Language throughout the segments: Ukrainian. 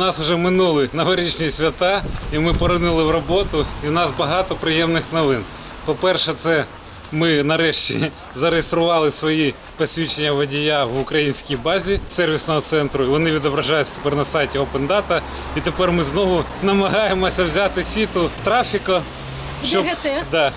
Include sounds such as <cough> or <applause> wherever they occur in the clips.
нас вже минули новорічні свята, і ми поринули в роботу, і в нас багато приємних новин. По-перше, це ми нарешті <laughs> зареєстрували свої посвідчення водія в українській базі сервісного центру. Вони відображаються тепер на сайті Open Data. І тепер ми знову намагаємося взяти сіту в трафіко, щоб, да,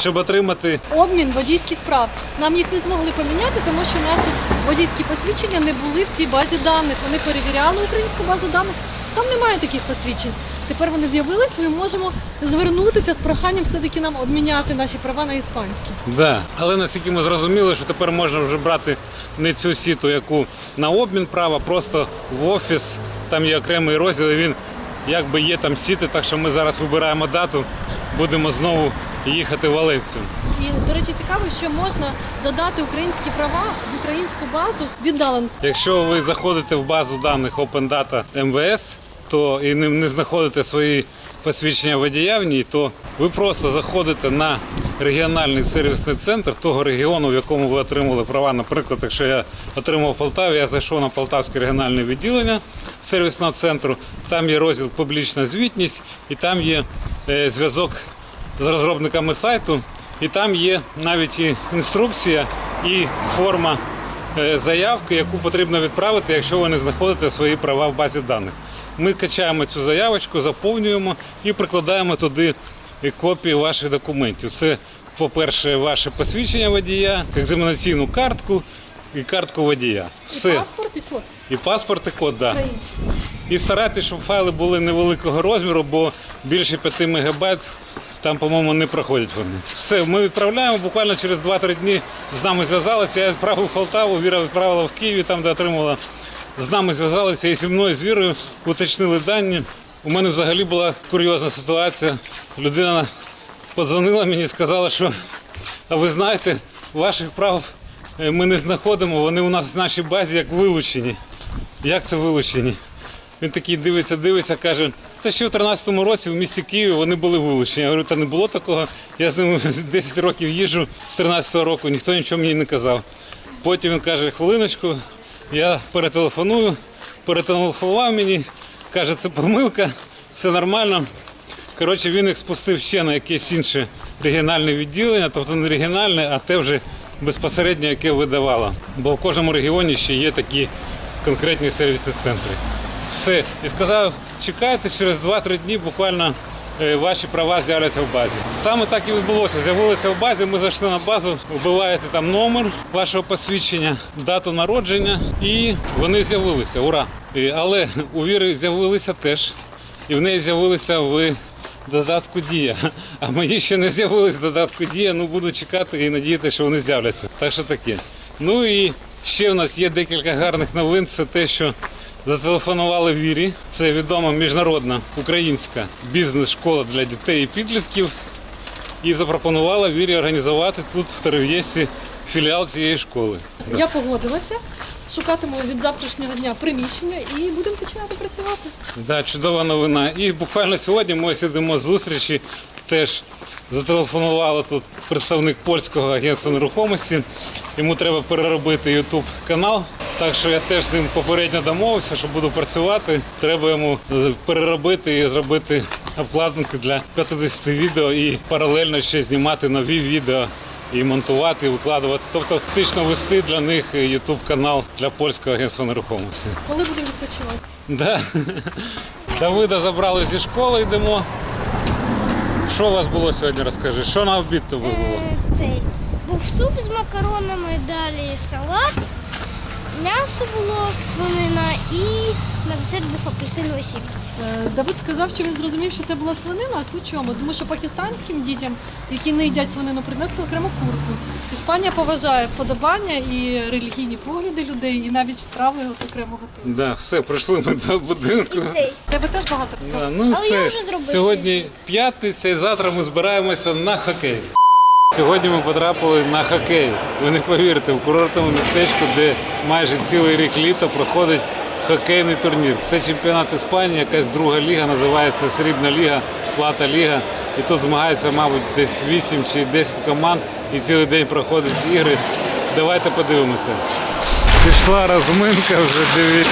щоб отримати Обмін водійських прав. Нам їх не змогли поміняти, тому що наші водійські посвідчення не були в цій базі даних. Вони перевіряли українську базу даних. Там немає таких посвідчень. Тепер вони з'явились. Ми можемо звернутися з проханням все-таки нам обміняти наші права на іспанські. Да. Але наскільки ми зрозуміли, що тепер можна вже брати не цю сіту, яку на обмін права, просто в офіс, там є окремий розділ, і він якби є там сіти, так що ми зараз вибираємо дату, будемо знову їхати в Валенцію. І, до речі, цікаво, що можна додати українські права в українську базу віддалено. Якщо ви заходите в базу даних Open Data МВС, то і не, знаходите свої посвідчення водія в ній, то ви просто заходите на регіональний сервісний центр того регіону, в якому ви отримали права. Наприклад, якщо я отримав в Полтаві, я зайшов на Полтавське регіональне відділення сервісного центру. Там є розділ публічна звітність, і там є е, зв'язок з розробниками сайту, і там є навіть і інструкція і форма е, заявки, яку потрібно відправити, якщо ви не знаходите свої права в базі даних. Ми качаємо цю заявочку, заповнюємо і прикладаємо туди і копії ваших документів. Це, по-перше, ваше посвідчення водія, екзаменаційну картку і картку водія. І паспорт, і код І паспорт, і код, да. І старайтесь, щоб файли були невеликого розміру, бо більше 5 мегабайт там, по-моєму, не проходять вони. Все, ми відправляємо. Буквально через 2-3 дні з нами зв'язалися. Я відправив в Полтаву, Віра відправила в Києві, там, де отримала. З нами зв'язалися і зі мною, з Вірою, уточнили дані. У мене взагалі була курйозна ситуація. Людина подзвонила мені і сказала, що а ви знаєте, ваших прав е, ми не знаходимо, вони у нас в нашій базі як вилучені. Як це вилучені? Він такий дивиться, дивиться, каже, та ще в 13-му році в місті Києві вони були вилучені. Я говорю, та не було такого. Я з ними <laughs> 10 років їжджу з 13-го року, ніхто нічого мені не казав. Потім він каже, хвилиночку, я перетелефоную, перетелефонував мені, каже, це помилка, все нормально. Коротше, він їх спустив ще на якесь інше регіональне відділення, тобто не регіональне, а те вже безпосередньо, яке видавало. Бо в кожному регіоні ще є такі конкретні сервісні центри. Все. І сказав, чекайте, через 2-3 дні буквально е, ваші права з'являться в базі. Саме так і відбулося. З'явилися в базі, ми зайшли на базу, вбиваєте там номер вашого посвідчення, дату народження, і вони з'явилися. Ура! Але у Віри з'явилися теж. І в неї з'явилися в додатку Дія. А мені ще не з'явились в додатку Дія, ну буду чекати і надіятися, що вони з'являться. Так що таке. Ну і ще в нас є декілька гарних новин. Це те, що зателефонували Вірі. Це відома міжнародна українська бізнес-школа для дітей і підлітків. І запропонувала Вірі організувати тут в Терев'єсі філіал цієї школи. Я погодилася. Шукатиму від завтрашнього дня приміщення і будемо починати працювати. Да, чудова новина. І буквально сьогодні ми сидимо з зустрічі. Теж зателефонувала тут представник польського агентства нерухомості. Йому треба переробити YouTube канал. Так що я теж з ним попередньо домовився, що буду працювати. Треба йому е, переробити і зробити обкладинки для 50 відео і паралельно ще знімати нові відео. І монтувати, і викладувати, тобто фактично вести для них YouTube канал для польського агентства нерухомості. Коли будемо відпочивати? Да. Давида забрали зі школи, йдемо. Що у вас було сьогодні, розкажи? Що на обід тобі було? Е, Цей був суп з макаронами, далі салат, м'ясо було, свинина і на десерт був апельсиновий сік. Е, Давид сказав, що він зрозумів, що це була свинина. А тут чому? Тому що пакистанським дітям, які не їдять свинину, принесли окрему курку. Іспанія поважає вподобання і релігійні погляди людей, і навіть страви от окремо готують. Да, все, прийшли ми до будинку. І цей. Тебе теж багато Да, ну Але я вже зробив. Сьогодні п'ятниця і завтра ми збираємося на хокей. Сьогодні ми потрапили на хокей. Ви не повірите, в курортному містечку, де майже цілий рік літа проходить хокейний турнір. Це чемпіонат Іспанії, якась друга ліга, називається Срібна ліга, Плата ліга. І тут змагається, мабуть, десь 8 чи 10 команд і цілий день проходять ігри. Давайте подивимося. Пішла розминка вже, дивіться.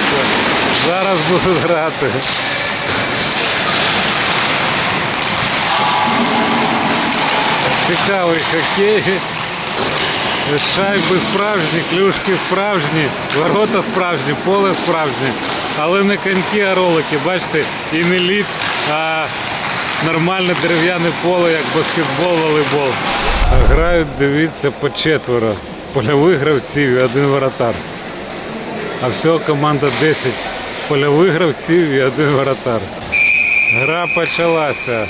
Зараз будуть грати. Цікавий хокей. Шайби справжні, клюшки справжні, ворота справжні, поле справжнє. Але не коньки, а ролики. Бачите, і не лід, а нормальне дерев'яне поле, як баскетбол, волейбол. Грають, дивіться, по четверо. Польових гравців і один воротар. А всього команда 10 польових гравців і один воротар. Гра почалася.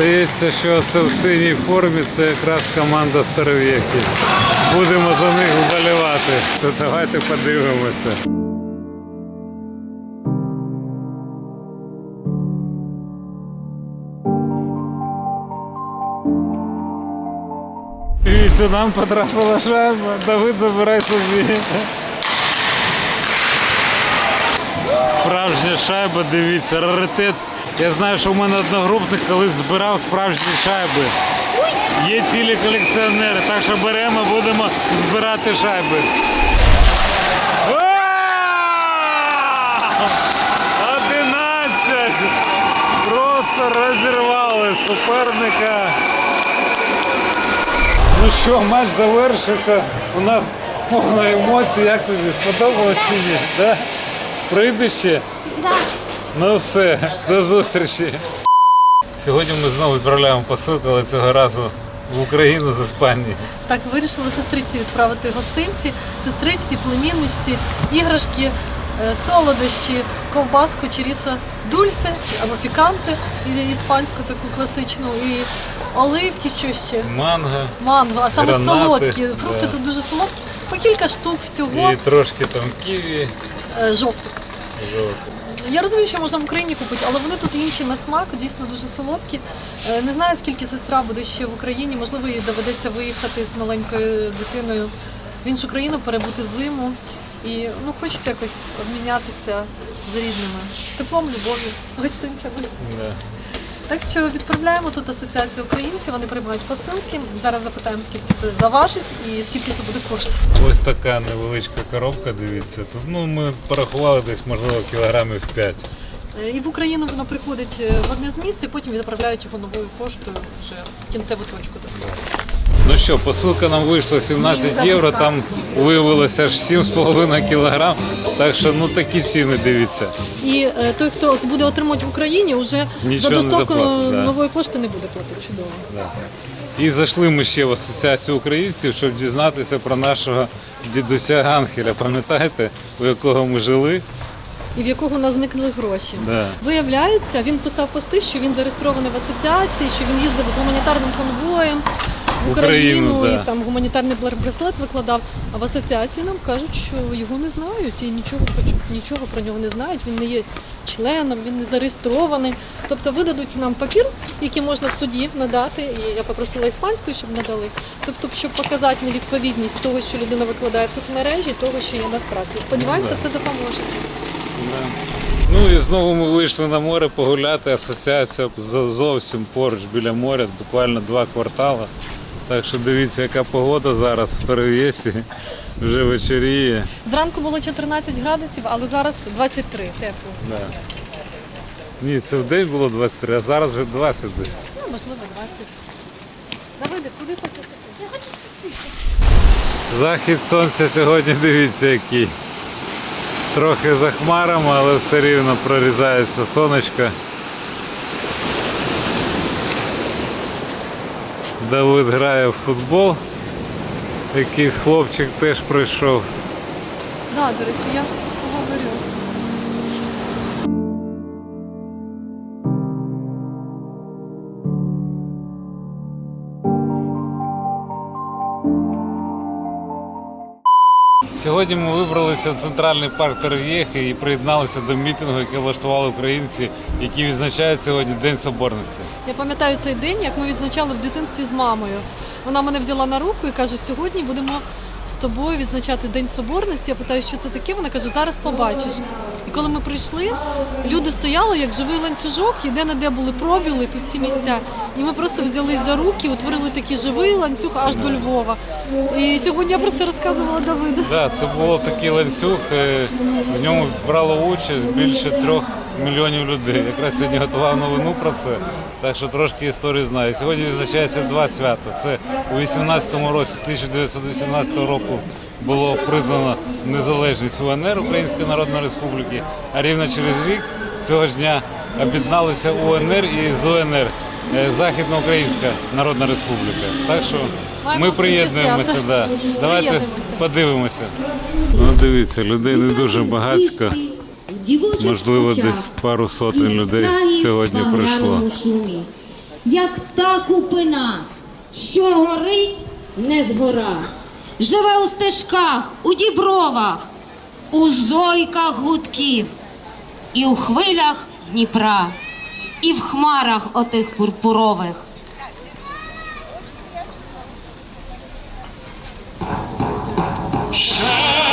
Здається, що це в синій формі це якраз команда Старовєків. Будемо за них вболівати. Це давайте подивимося. Дивіться, нам потрапила шайба. Давид забирай собі. Справжня шайба, дивіться, раритет. Я знаю, що в мене одногрупник колись збирав справжні шайби. Є цілі колекціонери, так що беремо, будемо збирати шайби. 11! Просто розірвали суперника. Ну що, матч завершився. У нас повна емоцій. Як тобі? Сподобалось чи ні? Да? Прийди ще? Да. Ну все, до зустрічі. Сьогодні ми знову відправляємо посилку, але цього разу в Україну з Іспанії. Так, вирішили сестриці відправити гостинці, сестричці, племінничці, іграшки, е, солодощі, ковбаску, чиріса дульсе чи або піканте, і- іспанську таку класичну, і оливки, що ще. Манго Манго, а саме Гранати, солодкі. Фрукти да. тут дуже солодкі. По кілька штук всього і трошки там ківі. е, жовтих. жовтих. Я розумію, що можна в Україні купити, але вони тут інші на смак, дійсно дуже солодкі. Е, Не знаю, скільки сестра буде ще в Україні. Можливо, їй доведеться виїхати з маленькою дитиною в іншу країну, перебути зиму. І ну, хочеться якось обмінятися з рідними теплом, любов'ю, гостинцями. Так що відправляємо тут асоціацію українців, вони приймають посилки. Зараз запитаємо, скільки це заважить і скільки це буде коштувати. Ось така невеличка коробка, дивіться. Тут ну, ми порахували десь, можливо, кілограмів 5. Е, І в Україну воно приходить е, в одне з міст, і потім відправляють його новою поштою вже в кінцеву точку доставки. Ну що, посилка нам вийшла 17 євро, там виявилося аж 7,5 кілограм. Так що ну такі ціни дивіться. І е, той, хто буде отримувати в Україні, вже Нічого за не доставку заплатить, да. нової пошти не буде платити. Чудово. І зайшли ми ще в асоціацію українців, щоб дізнатися про нашого дідуся Ангеля. Пам'ятаєте, у якого ми жили? І в якого у нас зникли гроші. Да. Виявляється, він писав пости, що він зареєстрований в асоціації, що він їздив з гуманітарним конвоєм в Україну, Україну да. і там гуманітарний браслет викладав. А в асоціації нам кажуть, що його не знають і нічого нічого про нього не знають. Він не є членом, він не зареєстрований. Тобто видадуть нам папір, який можна в суді надати. І я попросила іспанською, щоб надали. Тобто, щоб показати невідповідність того, що людина викладає в соцмережі, і того, що є насправді. Сподіваємося, Ну, це допоможе. Да. Ну і знову ми вийшли на море погуляти. Асоціація за- зовсім поруч біля моря, буквально два квартали. Так що дивіться, яка погода зараз в Старовєсі. Вже вечоріє. Зранку було 14 градусів, але зараз 23 тепло. Да. Ні, це в день було 23, а зараз вже 20 десь. Ну, можливо, 20. Давиде, куди хочеш? Захід сонця сьогодні дивіться який. Трохи за хмарами, але все рівно прорізається сонечко. Давид грає в футбол. Якийсь хлопчик теж прийшов. Да, до речі, я Сьогодні ми вибралися в центральний парк Терв'єхи і приєдналися до мітингу, який влаштували українці, які відзначають сьогодні День Соборності. Я пам'ятаю цей день, як ми відзначали в дитинстві з мамою. Вона мене взяла на руку і каже: сьогодні будемо з тобою відзначати День Соборності. Я питаю, що це таке. Вона каже, зараз побачиш. І коли ми прийшли, люди стояли як живий ланцюжок, і де не де були пробіли, пусті місця. І ми просто взялись за руки, утворили такий живий ланцюг аж до Львова. І сьогодні я про це розказувала Давиду. Да, це був такий ланцюг. е, В ньому брало участь більше трьох мільйонів людей. Якраз сьогодні готував новину про це. Так що трошки історії знаю. Сьогодні відзначається два свята. Це у 18-му році, 1918 року, було признано незалежність УНР Української Народної Республіки. А рівно через рік цього ж дня об'єдналися УНР і ЗУНР. е, Західноукраїнська Народна Республіка. Так що ми приєднуємося. Да. Давайте Приєднуємося. подивимося. Ну дивіться, людей не дуже багатько. Можливо, десь пару сотень людей сьогодні прийшло. Шумі. Як та купина, що горить, не згора. Живе у стежках, у дібровах, у зойках гудків, і у хвилях Дніпра, і в хмарах отих пурпурових. Ні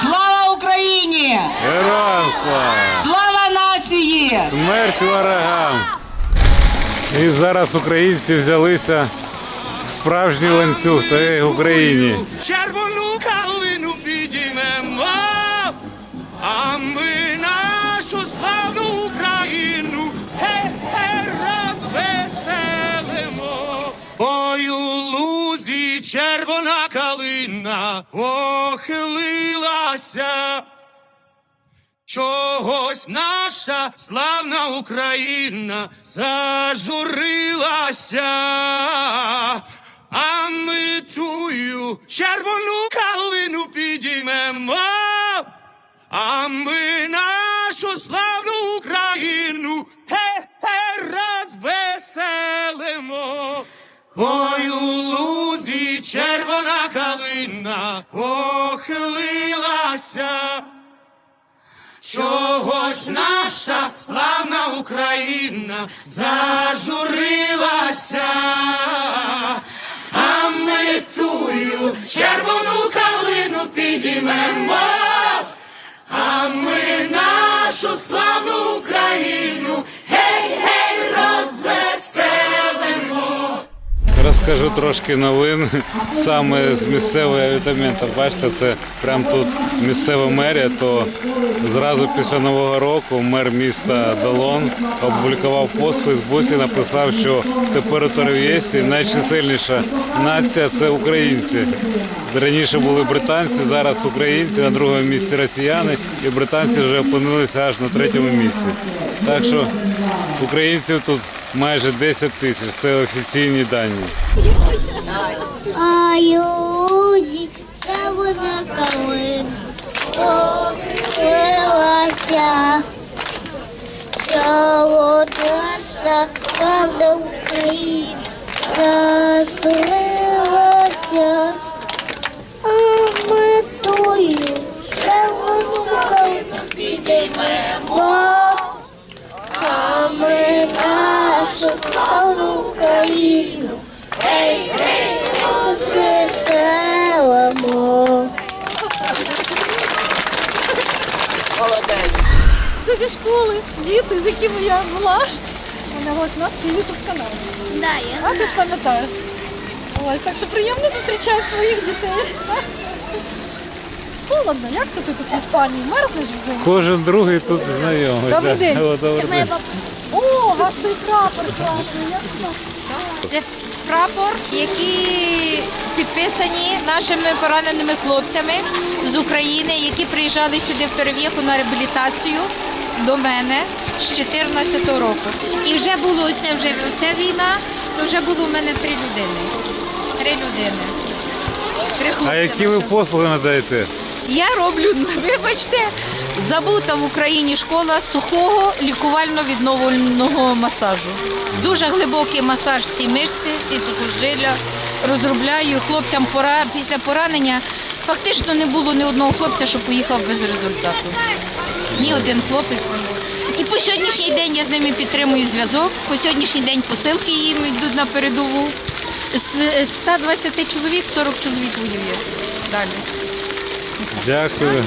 слава! Україні! Героям слава! Слава нації! Смерть ворогам! І зараз українці взялися в справжній ланцюг та й в Україні. Червону калину підіймемо, а ми нашу славну Україну. Ой, у лузі червона калина похилилася. Чогось наша славна Україна зажурилася, а ми тую червону калину підіймемо, а ми нашу славну Україну ге-ге розвеселимо. Похилилася. Чого ж наша славна Україна зажурилася, а ми тую червону калину підіймемо, а ми нашу славну Україну гей-гей розвеселимо. Розкажу трошки новин <laughs> саме з місцевої авітамента. Бачите, це прямо тут місцева мерія. То зразу після нового року мер міста Долон опублікував пост в Фейсбуці, написав, що тепер у Торв'єсі найчисельніша нація це українці. Раніше були британці, зараз українці, на другому місці росіяни, і британці вже опинилися аж на третьому місці. Так що українців тут майже 10 тисяч. Це офіційні дані. А похилилася, що от наша наша славна Україна розбилася, а ми тую червону калину підіймемо, а ми нашу славну Україну розвеселимо. Це зі школи, діти, з якими я була. У мене от нас ютуб канал. Да, я А ти ж пам'ятаєш. Ось, так що приємно зустрічати своїх дітей. Холодно, як це ти тут в Іспанії? Мерзнеш взимку? Кожен другий тут знайомий. Добрий да. день. О, добрий день. О, у вас цей прапор класний, як класно. Це прапор, які підписані нашими пораненими хлопцями з України, які приїжджали сюди в Торев'єку на реабілітацію до мене з 2014 року. І вже було це вже ця війна, то вже було в мене три людини. Три людини. Три хлопці. А які ви послуги надаєте? Я роблю, <laughs> вибачте, забута в Україні школа сухого лікувально-відновленого масажу. Дуже глибокий масаж всі мишці, всі сухожилля. Розробляю хлопцям пора після поранення. Фактично не було ні одного хлопця, що поїхав без результату. Ні один хлопець не був. І по сьогоднішній день я з ними підтримую зв'язок. По сьогоднішній день посилки їм йдуть на передову. З 120 чоловік 40 чоловік воює далі. Дякую.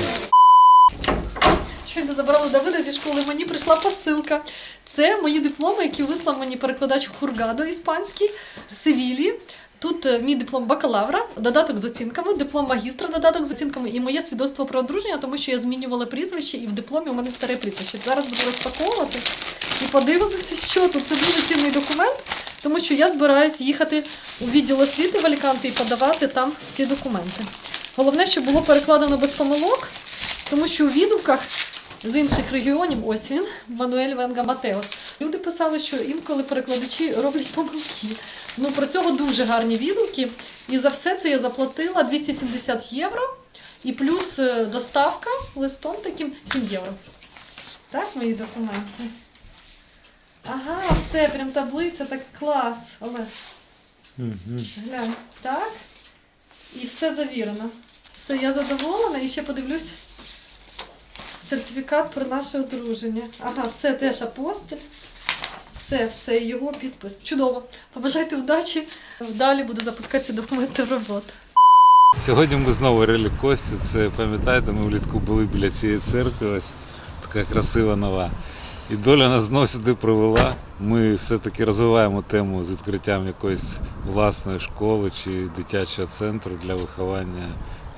Щойно забрали Давида зі школи, мені прийшла посилка. Це мої дипломи, які вислав мені перекладач Хургадо іспанський з Севілії. Тут е, мій диплом бакалавра, додаток з оцінками, диплом магістра, додаток з оцінками і моє свідоцтво про одруження, тому що я змінювала прізвище і в дипломі у мене старе прізвище. Зараз буду розпаковувати і подивимося, що тут. Це дуже цінний документ, тому що я збираюсь їхати у відділ освіти в Аліканте і подавати там ці документи. Головне, щоб було перекладено без помилок, тому що у відгуках з інших регіонів, ось він, Мануель Венга Матеос. Люди писали, що інколи перекладачі роблять помилки. Ну про цього дуже гарні відгуки. І за все це я заплатила 270 євро і плюс е, доставка листом таким 7 євро. Так, мої документи. Ага, все, прям таблиця, так клас. Олег. Глянь, так. І все завірено. Все, я задоволена і ще подивлюсь сертифікат про наше одруження. Ага, все теж апостиль. Все, все, його підпис. Чудово. Побажайте удачі. Далі буду запускати ці документи в роботу. Сьогодні ми знову релі Кості. Це пам'ятаєте, ми влітку були біля цієї церкви. Ось така красива нова. І доля нас знову сюди привела. Ми все-таки розвиваємо тему з відкриттям якоїсь власної школи чи дитячого центру для виховання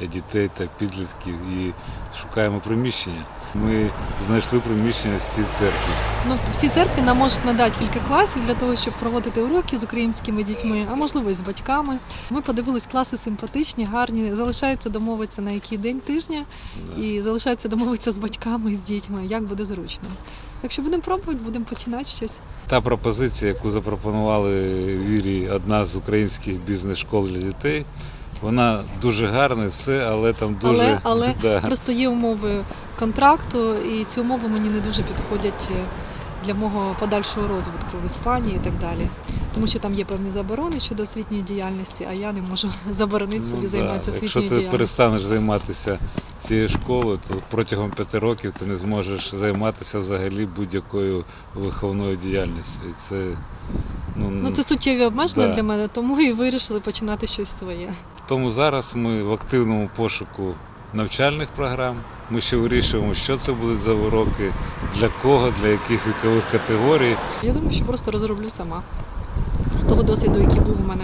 дітей та підлітків і шукаємо приміщення. Ми знайшли приміщення в цій церкві. Ну, в цій церкві нам можуть надати кілька класів для того, щоб проводити уроки з українськими дітьми, а можливо і з батьками. Ми подивились класи симпатичні, гарні. Залишається домовитися на який день тижня, Да. і залишається домовитися з батьками з дітьми, як буде зручно. Якщо будемо пробувати, будемо починати щось. Та пропозиція, яку запропонували Вірі, одна з українських бізнес-школ для дітей, вона дуже гарна, все, але там дуже Але, але да. просто є умови контракту, і ці умови мені не дуже підходять е, для мого подальшого розвитку в Іспанії і так далі. Тому що там є певні заборони щодо освітньої діяльності, а я не можу <laughs> заборонити собі Ну, займатися да. Якщо ти діяльністю. перестанеш займатися цією школою, то протягом п'яти років ти не зможеш займатися взагалі будь-якою виховною діяльністю. І це ну, Ну це суттєві обмеження Да. для мене, тому і вирішили починати щось своє. тому зараз ми в активному пошуку навчальних програм. Ми ще вирішуємо, що це будуть за уроки, для кого, для яких вікових категорій. Я думаю, що просто розроблю сама. З того досвіду, який був у мене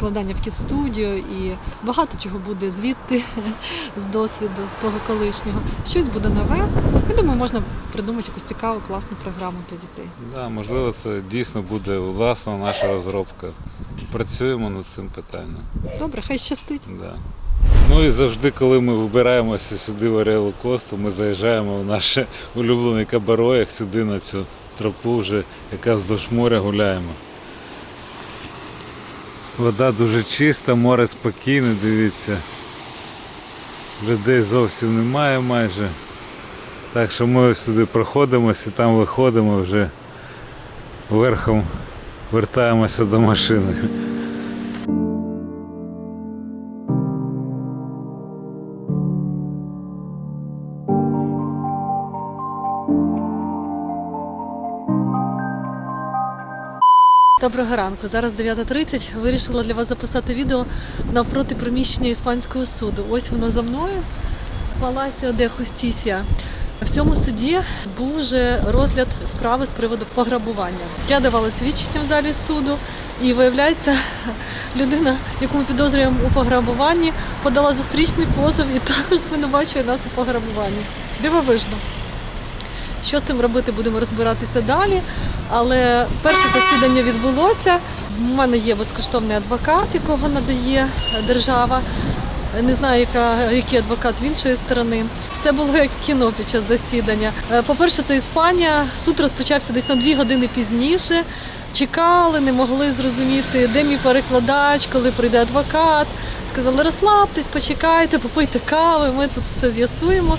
вкладання в кіт-студію, і багато чого буде звідти з досвіду того колишнього. Щось буде нове. Я думаю, можна придумати якусь цікаву, класну програму для дітей. Да, можливо, це дійсно буде власна наша розробка. Працюємо над цим питанням. Добре, хай щастить. Да. Ну і завжди, коли ми вибираємося сюди в Орелу Косту, ми заїжджаємо в наше улюблене кабаро, як сюди на цю тропу, вже, яка вздовж моря гуляємо. Вода дуже чиста, море спокійне, дивіться. Людей зовсім немає майже. Так що ми сюди проходимося і там виходимо вже верхом вертаємося до машини. Доброго ранку. Зараз 9.30. Вирішила для вас записати відео навпроти приміщення іспанського суду. Ось воно за мною. Паласіо де Хустісія. В цьому суді був вже розгляд справи з приводу пограбування. Я давала свідчення в залі суду, і виявляється, людина, яку ми підозрюємо у пограбуванні, подала зустрічний позов і також звинувачує нас у пограбуванні. Дивовижно. Що з цим робити, будемо розбиратися далі. Але перше засідання відбулося. У мене є безкоштовний адвокат, якого надає держава. Не знаю, яка, який адвокат в іншої сторони. Все було як кіно під час засідання. Е, По-перше, це Іспанія. Суд розпочався десь на дві години пізніше. Чекали, не могли зрозуміти, де мій перекладач, коли прийде адвокат. Сказали, розслабтесь, почекайте, попийте кави, ми тут все з'ясуємо.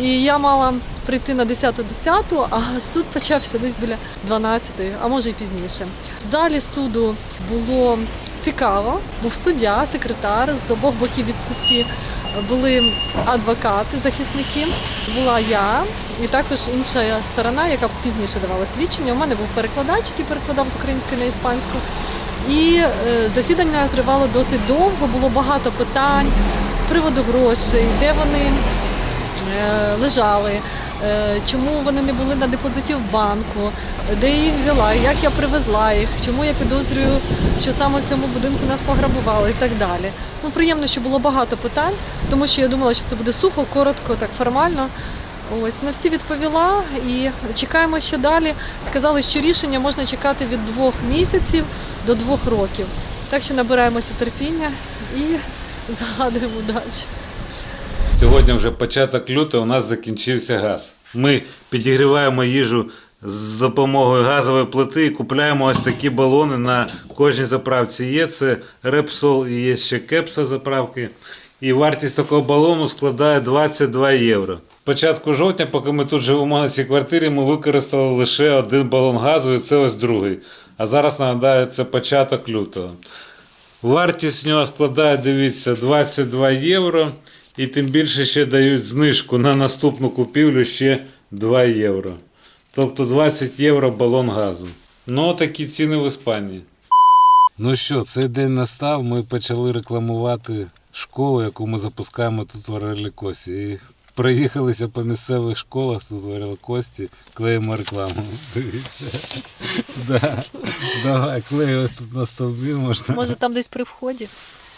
І я мала прийти на 10.10, а суд почався десь біля 12, а може й пізніше. В залі суду було цікаво. Був суддя, секретар з обох боків від судді були адвокати, захисники. Була я і також інша сторона, яка пізніше давала свідчення. У мене був перекладач, який перекладав з української на іспанську. І е, засідання тривало досить довго, було багато питань з приводу грошей, де вони е, лежали, чому вони не були на депозиті в банку, де я їх взяла, як я привезла їх, чому я підозрюю, що саме в цьому будинку нас пограбували і так далі. Ну, приємно, що було багато питань, тому що я думала, що це буде сухо, коротко, так формально. Ось на всі відповіла і чекаємо ще далі. Сказали, що рішення можна чекати від двох місяців до двох років. Так що набираємося терпіння і <laughs> згадуємо далі. Сьогодні вже початок лютого, у нас закінчився газ. Ми підігріваємо їжу з допомогою газової плити і купляємо ось такі балони на кожній заправці. Є це Репсол і є ще кепса заправки. І вартість такого балону складає 22 євро. Початку жовтня, поки ми тут живемо на цій квартирі, ми використали лише один балон газу, і це ось другий. А зараз нагадаю, це початок лютого. Вартість нього складає, дивіться, 22 євро. І тим більше ще дають знижку на наступну купівлю ще 2 євро. Тобто 20 євро балон газу. Ну, такі ціни в Іспанії. Ну що, цей день настав. Ми почали рекламувати школу, яку ми запускаємо тут в Орлікосі. І проїхалися по місцевих школах тут в Орлікосі, клеїмо рекламу. Дивіться. <laughs> Да. Давай, клей ось тут на стовбі можна. Може, там десь при вході.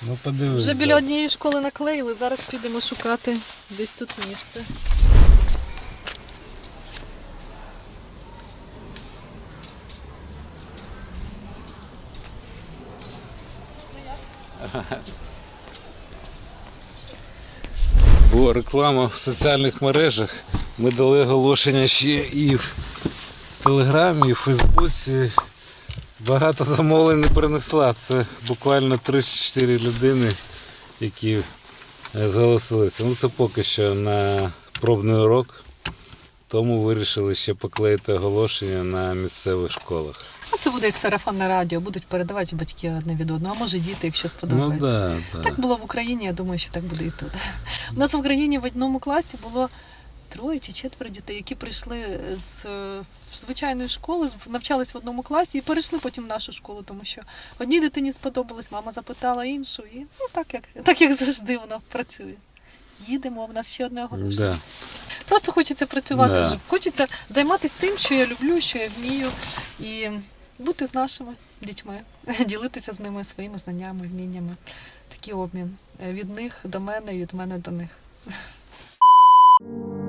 Ну, подивись. Вже біля однієї школи наклеїли, зараз підемо шукати десь тут місце. <laughs> Була реклама в соціальних мережах. Ми дали оголошення ще і в Телеграмі, і в Фейсбуці. Багато замовлень не принесла. Це буквально 3-4 людини, які е, зголосилися. Ну це поки що на пробний урок. Тому вирішили ще поклеїти оголошення на місцевих школах. А це буде як сарафанне радіо, будуть передавати батьки одне від одного, а може діти, якщо Ну да, да. Так було в Україні, я думаю, що так буде і тут. У нас в Україні в одному класі було троє чи четверо дітей, які прийшли з е, звичайної школи, навчались в одному класі і перейшли потім в нашу школу, тому що одній дитині сподобалось, мама запитала іншу, і ну, так, як, так як завжди воно працює. Їдемо, в нас ще одне оголошення. Да. Просто хочеться працювати Да. вже. Хочеться займатися тим, що я люблю, що я вмію, і бути з нашими дітьми, <laughs> ділитися з ними своїми знаннями, вміннями. Такий обмін Е, від них до мене і від мене до них. <laughs>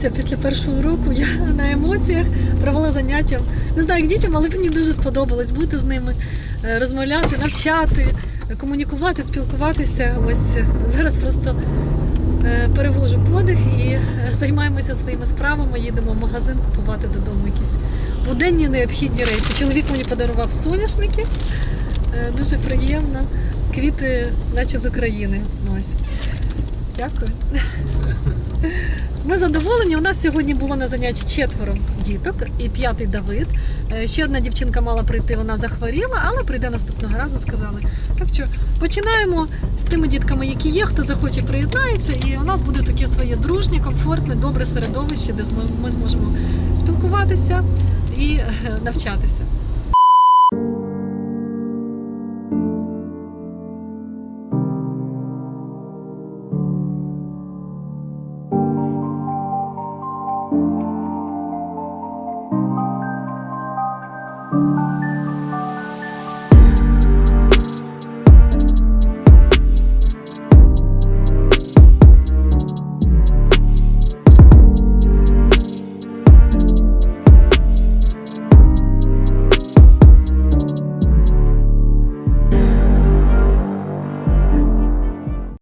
повертаємося після першого уроку. Я на емоціях провела заняття. Не знаю, як дітям, але мені дуже сподобалось бути з ними, е, розмовляти, навчати. комунікувати, спілкуватися. Ось е, зараз просто е, перевожу подих і займаємося своїми справами. Їдемо в магазин купувати додому якісь буденні необхідні речі. Чоловік мені подарував соняшники. Дуже приємно. Квіти, наче з України. Ось. Дякую. <laughs> Ми задоволені. У нас сьогодні було на занятті четверо діток і п'ятий Давид. Е, Ще одна дівчинка мала прийти, вона захворіла, але прийде наступного разу, сказали. Так що починаємо з тими дітками, які є, хто захоче приєднається, і у нас буде таке своє дружнє, комфортне, добре середовище, де ми зможемо спілкуватися і е, навчатися.